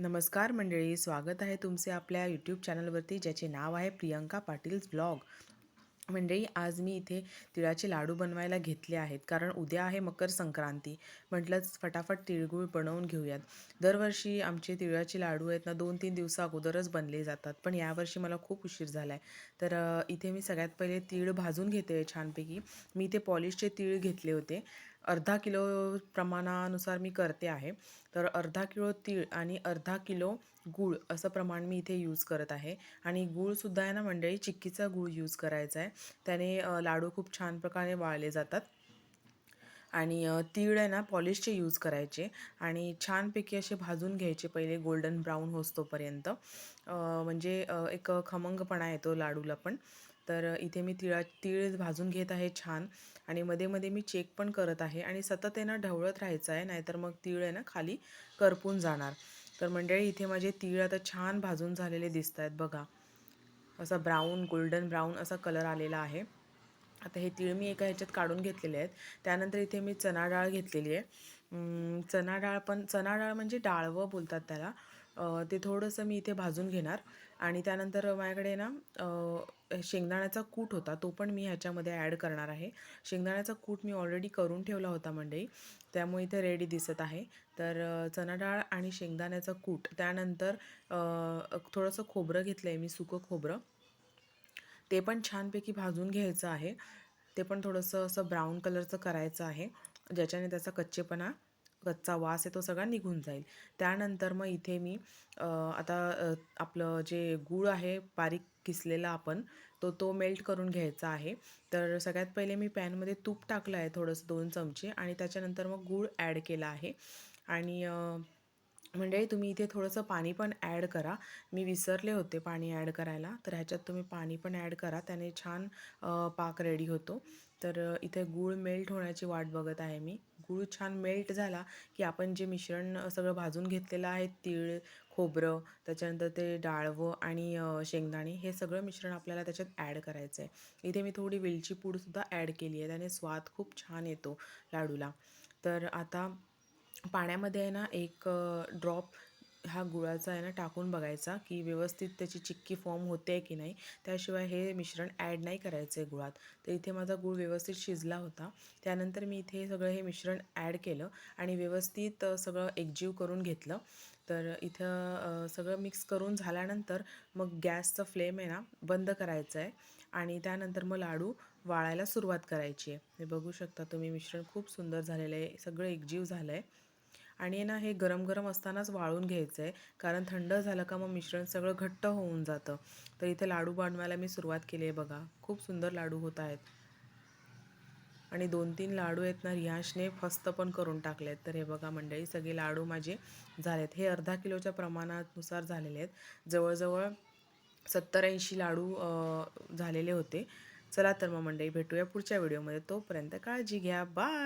नमस्कार मंडळी स्वागत आहे तुमचे आपल्या यूट्यूब चॅनलवरती ज्याचे नाव आहे प्रियंका पाटील ब्लॉग मंडळी आज मी इथे तिळाचे लाडू बनवायला घेतले आहेत. कारण उद्या आहे मकर संक्रांती. म्हटलंच फटाफट तिळगुळ बनवून घेऊयात. दरवर्षी आमचे तिळाचे लाडू आहेत ना दोन तीन दिवसा अगोदरच बनले जातात. पण यावर्षी मला खूप उशीर झाला आहे तर इथे मी सगळ्यात पहिले तीळ भाजून घेते छानपैकी. मी इथे पॉलिशचे तीळ घेतले होते. अर्धा किलो प्रमाणानुसार मी करते आहे. तर अर्धा किलो तीळ आणि अर्धा किलो गूळ असं प्रमाण मी इथे यूज करत आहे. आणि गूळसुद्धा आहे ना मंडळी चिक्कीचा गूळ यूज करायचा आहे. त्याने लाडू खूप छान प्रकारे वाळले जातात. आणि तीळ आहे ना पॉलिशचे यूज करायचे. आणि छानपैकी असे भाजून घ्यायचे पहिले गोल्डन ब्राऊन होस्तोपर्यंत. म्हणजे एक खमंगपणा येतो लाडूला पण. तर इथे मी तिळा तीळ भाजून घेत आहे छान. आणि मध्ये मध्ये मी चेक पण करत आहे. आणि सतत आहे ना ढवळत राहायचं आहे नाहीतर मग तीळ आहे ना खाली करपून जाणार. तर मंडळी इथे माझे तीळ आता छान भाजून झालेले दिसत आहेत बघा. असा ब्राऊन गोल्डन ब्राऊन असा कलर आलेला आहे. आता हे तीळ मी एका ह्याच्यात काढून घेतलेले आहेत. त्यानंतर इथे मी चणा डाळ घेतलेली आहे. चना चणा डाळ पण चणा डाळ म्हणजे डाळवं बोलतात त्याला. ते थोडंसं मी इथे भाजून घेणार. आणि त्यानंतर माझ्याकडे ना शेंगदाण्याचा कूट होता तो पण मी ह्याच्यामध्ये ॲड करणार आहे. शेंगदाण्याचा कूट मी ऑलरेडी करून ठेवला होता मंडई त्यामुळे इथे रेडी दिसत आहे. तर चणा डाळ आणि शेंगदाण्याचा कूट त्यानंतर थोडंसं खोबरं घेतलं आहे मी सुकं खोबरं. ते पण छानपैकी भाजून घ्यायचं आहे. ते पण थोडंसं असं ब्राऊन कलरचं करायचं आहे ज्याच्याने त्याचा कच्चेपणा कच्चा वास आहे तो सगळा निघून जाईल. त्यानंतर मग इथे मी आता आपलं जे गूळ आहे बारीक किसलेला आपण तो तो मेल्ट करून घ्यायचा आहे. तर सगळ्यात पहिले मी पॅनमध्ये तूप टाकलं आहे थोडंसं दोन चमचे आणि त्याच्यानंतर मग गूळ ॲड केला आहे. आणि म्हणजे तुम्ही इथे थोडंसं पाणी पण ॲड करा. मी विसरले होते पाणी ॲड करायला. तर ह्याच्यात तुम्ही पाणी पण ॲड करा. त्याने छान पाक रेडी होतो. तर इथे गूळ मेल्ट होण्याची वाट बघत आहे मी. गूळ छान मेल्ट झाला की आपण जे मिश्रण सगळं भाजून घेतलेलं आहे तीळ खोबरं त्याच्यानंतर ते डाळवं आणि शेंगदाणे हे सगळं मिश्रण आपल्याला त्याच्यात ॲड करायचं आहे इथे मी थोडी वेलची पूडसुद्धा ॲड केली आहे. त्याने स्वाद खूप छान येतो लाडूला. तर आता पाण्यामध्ये आहे ना एक ड्रॉप हा गुळाचा आहे ना टाकून बघायचा की व्यवस्थित त्याची चिक्की फॉर्म होते आहे की नाही. त्याशिवाय हे मिश्रण ॲड नाही करायचं आहे गुळात. तर इथे माझा गुळ व्यवस्थित शिजला होता. त्यानंतर मी इथे सगळं हे मिश्रण ॲड केलं आणि व्यवस्थित सगळं एकजीव करून घेतलं. तर इथं सगळं मिक्स करून झाल्यानंतर मग गॅसचं फ्लेम आहे ना बंद करायचं आहे आणि त्यानंतर मग लाडू वाळायला सुरुवात करायची आहे. हे बघू शकता तुम्ही मिश्रण खूप सुंदर झालेलं आहे. सगळं एकजीव झालं आहे आणि ना हे गरम गरम असतानाच वाळून घ्यायचं आहे कारण थंड झालं का मग मिश्रण सगळं घट्ट होऊन जातं. तर इथे लाडू बनवायला मी सुरुवात केली आहे बघा. खूप सुंदर लाडू होत आहेत. आणि दोन तीन लाडू आहेत ना रियाशने फस्त पण करून टाकले आहेत तर हे बघा मंडळी सगळे लाडू माझे झालेत. हे अर्धा किलोच्या प्रमाणानुसार झालेले आहेत. जवळजवळ सत्तर ऐंशी लाडू झालेले होते. चला तर मग मंडळी भेटूया पुढच्या व्हिडिओमध्ये. तोपर्यंत काळजी घ्या. बाय!